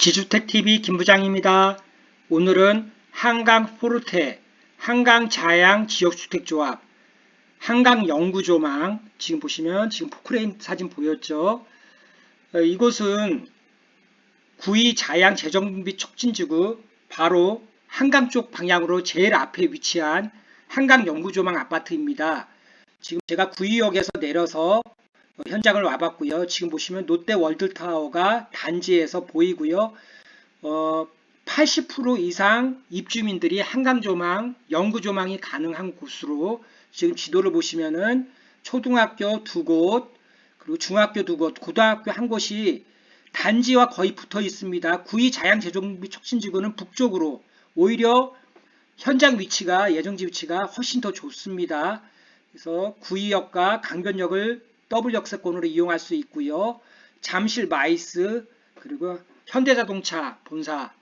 지주택TV 김부장입니다. 오늘은 한강 포르테, 한강 자양 지역주택조합, 한강 영구조망, 지금 보시면 지금 포크레인 사진 보였죠? 어, 이곳은 구이 자양 재정비 촉진지구 바로 한강 쪽 방향으로 제일 앞에 위치한 한강 영구조망 아파트입니다. 지금 제가 구이역에서 내려서 어, 현장을 와봤고요. 지금 보시면 롯데 월드타워가 단지에서 보이고요. 어, 80% 이상 입주민들이 한강 조망, 영구 조망이 가능한 곳으로 지금 지도를 보시면은 초등학교 두 곳, 그리고 중학교 두 곳, 고등학교 한 곳이 단지와 거의 붙어 있습니다. 구이 자양 재정비 촉진지구는 북쪽으로 오히려 현장 위치가 예정지 위치가 훨씬 더 좋습니다. 그래서 구이역과 강변역을 더블 역세권으로 이용할 수 있고요. 잠실 마이스 그리고 현대자동차 본사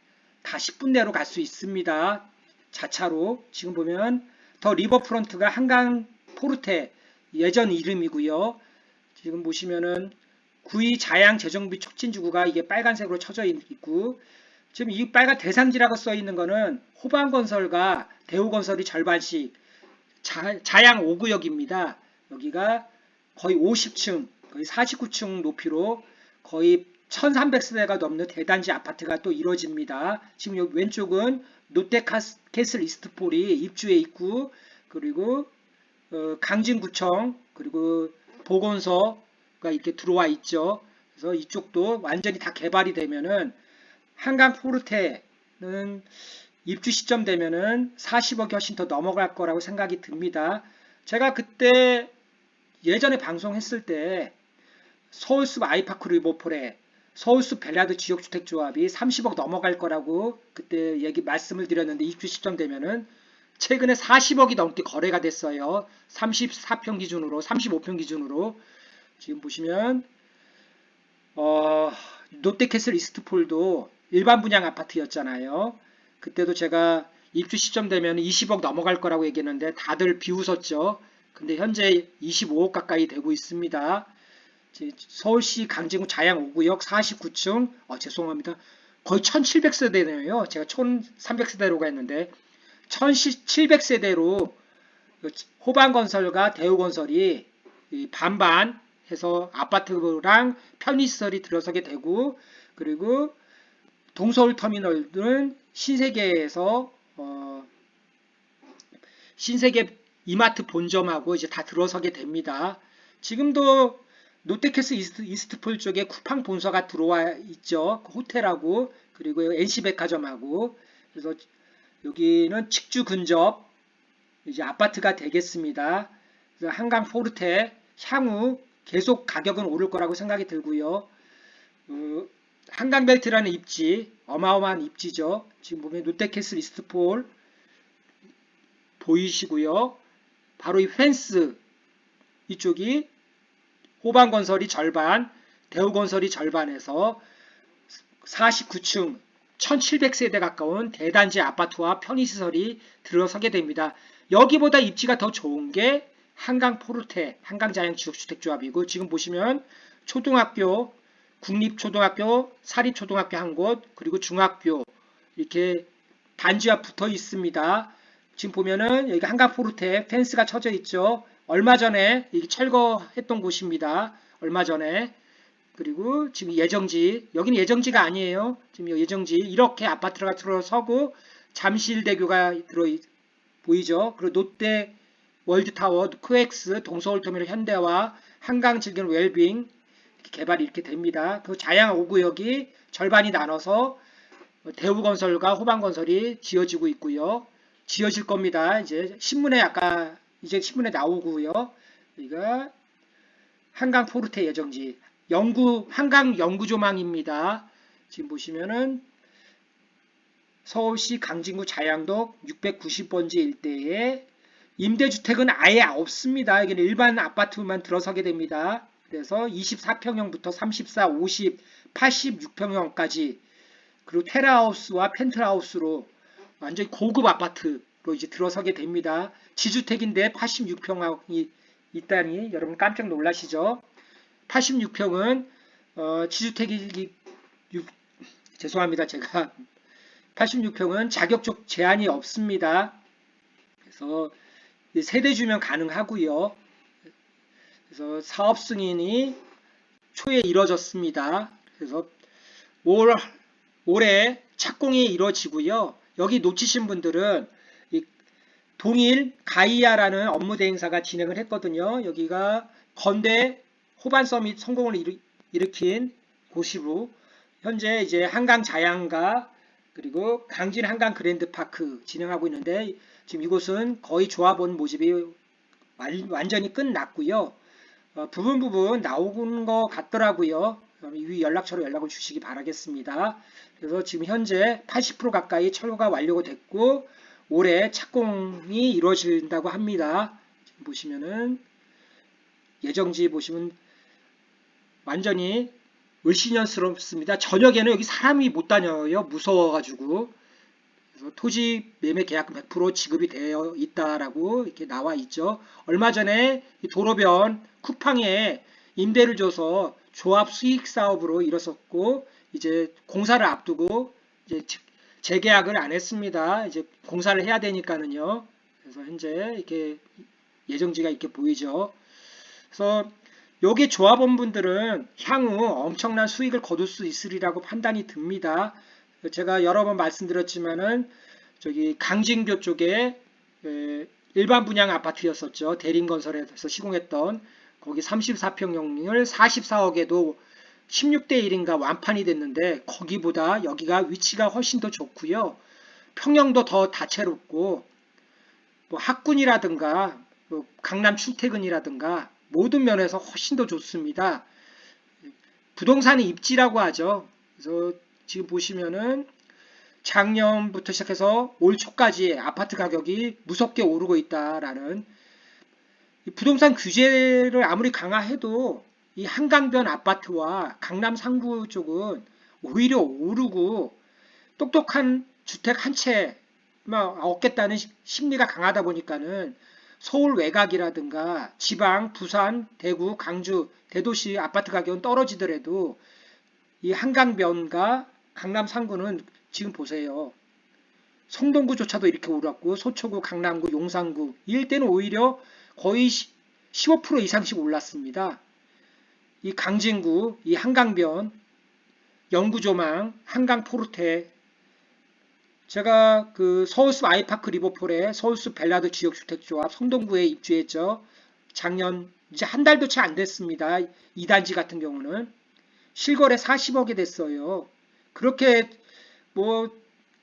다 10분 내로 갈 수 있습니다. 자차로 지금 보면 더 리버프런트가 한강 포르테 예전 이름이고요. 지금 보시면은 구이 자양 재정비 촉진 지구가 이게 빨간색으로 쳐져 있고 지금 이 빨간 대상지라고 써 있는 거는 호반건설과 대우건설이 절반씩 자, 자양 5구역입니다. 여기가 거의 50층, 거의 49층 높이로 거의 1300세대가 넘는 대단지 아파트가 또 이루어집니다. 지금 여기 왼쪽은 롯데캐슬 이스트폴이 입주해 있고 그리고 어, 강진구청 그리고 보건소가 이렇게 들어와 있죠. 그래서 이쪽도 완전히 다 개발이 되면은 한강 포르테는 입주 시점 되면은 40억이 훨씬 더 넘어갈 거라고 생각이 듭니다. 제가 그때 예전에 방송했을 때 서울숲 아이파크 리버폴에 서울숲 벨라드 지역주택조합이 30억 넘어갈 거라고 그때 얘기 말씀을 드렸는데 입주 시점 되면은 최근에 40억이 넘게 거래가 됐어요. 34평 기준으로 35평 기준으로 지금 보시면 어, 롯데캐슬 이스트폴도 일반 분양 아파트였잖아요. 그때도 제가 입주 시점 되면 20억 넘어갈 거라고 얘기했는데 다들 비웃었죠. 근데 현재 25억 가까이 되고 있습니다. 서울시 강진구 자양 5구역 49층 어, 죄송합니다. 거의 1700세대네요. 제가 1300세대로가 했는데 1700세대로 호반건설과 대우건설이 반반 해서 아파트랑 편의시설이 들어서게 되고 그리고 동서울터미널은 신세계에서 어, 신세계 이마트 본점하고 이제 다 들어서게 됩니다. 지금도 롯데캐스 이스트, 이스트 폴 쪽에 쿠팡 본사가 들어와 있죠. 그 호텔하고 그리고 NC백화점하고 그래서 여기는 직주 근접 이제 아파트가 되겠습니다. 그래서 한강 포르테 향후 계속 가격은 오를 거라고 생각이 들고요. 어, 한강벨트라는 입지 어마어마한 입지죠. 지금 보면 롯데캐슬 이스트폴 보이시고요. 바로 이 펜스 이쪽이 호반건설이 절반, 대우건설이 절반에서 49층 1700세대 가까운 대단지 아파트와 편의시설이 들어서게 됩니다. 여기보다 입지가 더 좋은 게 한강 포르테, 한강자양지역주택조합이고 지금 보시면 초등학교, 국립초등학교, 사립초등학교 한 곳, 그리고 중학교 이렇게 단지와 붙어 있습니다. 지금 보면은 여기 한강 포르테 펜스가 쳐져 있죠. 얼마 전에 철거했던 곳입니다. 얼마 전에 그리고 지금 예정지 여기는 예정지가 아니에요. 지금 예정지 이렇게 아파트가 들어서고 잠실대교가 들어 보이죠. 그리고 롯데 월드타워, 코엑스, 동서울터미널 현대와 한강 즐기는 웰빙 개발이 이렇게 됩니다. 그 자양 5구역이 절반이 나눠서 대우건설과 호반건설이 지어지고 있고요. 지어질 겁니다. 이제 신문에 아까 이제 신문에 나오고요. 이거 한강 포르테 예정지 영구 한강 영구조망입니다. 지금 보시면은 서울시 강진구 자양동 690번지 일대에 임대주택은 아예 없습니다. 여기는 일반 아파트만 들어서게 됩니다. 그래서 24평형부터 34, 50, 86평형까지 그리고 테라하우스와 펜트하우스로 완전히 고급 아파트로 이제 들어서게 됩니다. 지주택인데 86평이 있다니 여러분 깜짝 놀라시죠? 86평은 어, 지주택이 죄송합니다. 제가 86평은 자격적 제한이 없습니다. 그래서 세대 주면 가능하고요. 그래서 사업 승인이 초에 이뤄졌습니다. 그래서 올 올해 착공이 이루어지고요. 여기 놓치신 분들은 이 동일 가이아라는 업무 대행사가 진행을 했거든요. 여기가 건대 호반 서밋 성공을 일으, 일으킨 곳이고 현재 이제 한강 자양가 그리고 강진 한강 그랜드 파크 진행하고 있는데 지금 이곳은 거의 조합원 모집이 완- 완전히 끝났고요. 어, 부분 부분 나오는 것 같더라고요. 그럼 이 연락처로 연락을 주시기 바라겠습니다. 그래서 지금 현재 80% 가까이 철거가 완료가 됐고 올해 착공이 이루어진다고 합니다. 보시면은 예정지 보시면 완전히 을씨년스럽습니다. 저녁에는 여기 사람이 못 다녀요. 무서워가지고. 그래서 토지 매매 계약금 100% 지급이 되어 있다라고 이렇게 나와 있죠. 얼마 전에 이 도로변 쿠팡에 임대를 줘서 조합 수익 사업으로 일었었고 이제 공사를 앞두고 이제 재- 재계약을 안 했습니다. 이제 공사를 해야 되니까는요. 그래서 현재 이렇게 예정지가 이렇게 보이죠. 그래서 여기 조합원분들은 향후 엄청난 수익을 거둘 수 있으리라고 판단이 듭니다. 제가 여러 번 말씀드렸지만은 저기 강진교 쪽에 에, 일반 분양 아파트였었죠. 대림건설에서 시공했던 거기 34평형을 44억에도 16대 1인가 완판이 됐는데 거기보다 여기가 위치가 훨씬 더 좋고요. 평형도 더 다채롭고 뭐 학군이라든가 뭐 강남 출퇴근이라든가 모든 면에서 훨씬 더 좋습니다. 부동산의 입지라고 하죠. 그래서 지금 보시면은 작년부터 시작해서 올 초까지 아파트 가격이 무섭게 오르고 있다라는 이 부동산 규제를 아무리 강화해도 이 한강변 아파트와 강남 상구 쪽은 오히려 오르고 똑똑한 주택 한 채만 얻겠다는 시- 심리가 강하다 보니까는 서울 외곽이라든가 지방, 부산, 대구, 강주, 대도시 아파트 가격은 떨어지더라도 이 한강변과 강남 상구는 지금 보세요. 성동구조차도 이렇게 오랐고 서초구, 강남구, 용산구 이 일대는 오히려 거의 15% 이상씩 올랐습니다. 이 강진구, 이 한강변, 영구조망, 한강 포르테 제가 그 서울숲 아이파크 리버폴에 서울숲 벨라드 지역주택조합 성동구에 입주했죠. 작년 이제 한 달도 채 안 됐습니다. 2단지 같은 경우는 실거래 40억이 됐어요. 그렇게 뭐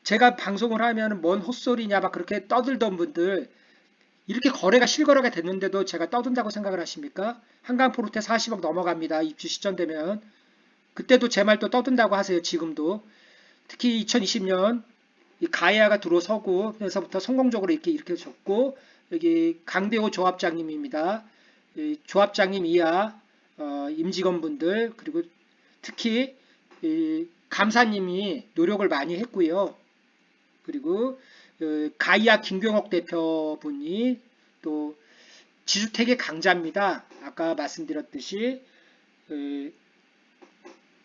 제가 방송을 하면 뭔 헛소리냐 막 그렇게 떠들던 분들 이렇게 거래가 실거래가 됐는데도 제가 떠든다고 생각을 하십니까? 한강 포르테 40억 넘어갑니다. 입주 시점 되면 그때도 제 말 또 떠든다고 하세요. 지금도 특히 2020년 이 가야가 들어서고 그래서부터 성공적으로 이렇게 이렇게 줬고 여기 강대호 조합장님입니다. 이 조합장님 이하 어, 임직원분들 그리고 특히 이 감사님이 노력을 많이 했고요. 그리고 어, 가이아 김경옥 대표분이 또 지주택의 강자입니다. 아까 말씀드렸듯이 어,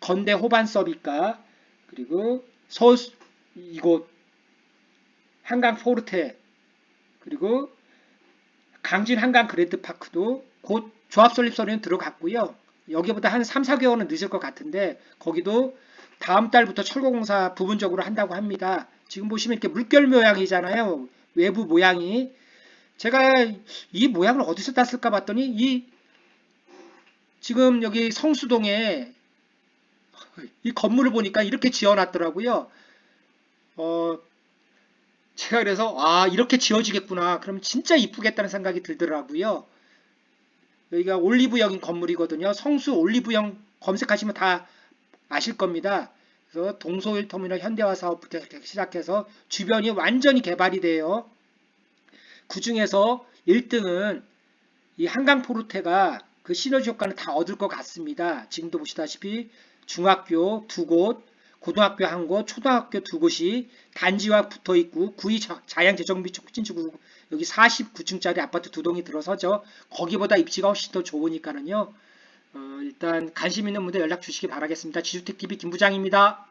건대 호반 서비과 그리고 서울 이곳 한강 포르테 그리고 강진 한강 그랜드 파크도 곧 조합 설립 서류는 들어갔고요. 여기보다 한 3, 4개월은 늦을 것 같은데 거기도 다음 달부터 철거 공사 부분적으로 한다고 합니다. 지금 보시면 이렇게 물결 모양이잖아요. 외부 모양이 제가 이 모양을 어디서 땄을까 봤더니 이 지금 여기 성수동에 이 건물을 보니까 이렇게 지어놨더라고요. 어, 제가 그래서 아 이렇게 지어지겠구나. 그럼 진짜 이쁘겠다는 생각이 들더라고요. 여기가 올리브영인 건물이거든요. 성수 올리브영 검색하시면 다 아실 겁니다. 그래서 동서일 터미널 현대화 사업부터 시작해서 주변이 완전히 개발이 돼요. 그 중에서 1등은 이 한강 포르테가 그 시너지 효과는 다 얻을 것 같습니다. 지금도 보시다시피 중학교 두 곳, 고등학교 한 곳, 초등학교 두 곳이 단지와 붙어 있고 자- 자양 재정비 촉진지구 여기 49층짜리 아파트 두 동이 들어서죠. 거기보다 입지가 훨씬 더 좋으니까는요. 어, 일단 관심 있는 분들 연락 주시기 바라겠습니다. 지주택TV 김부장입니다.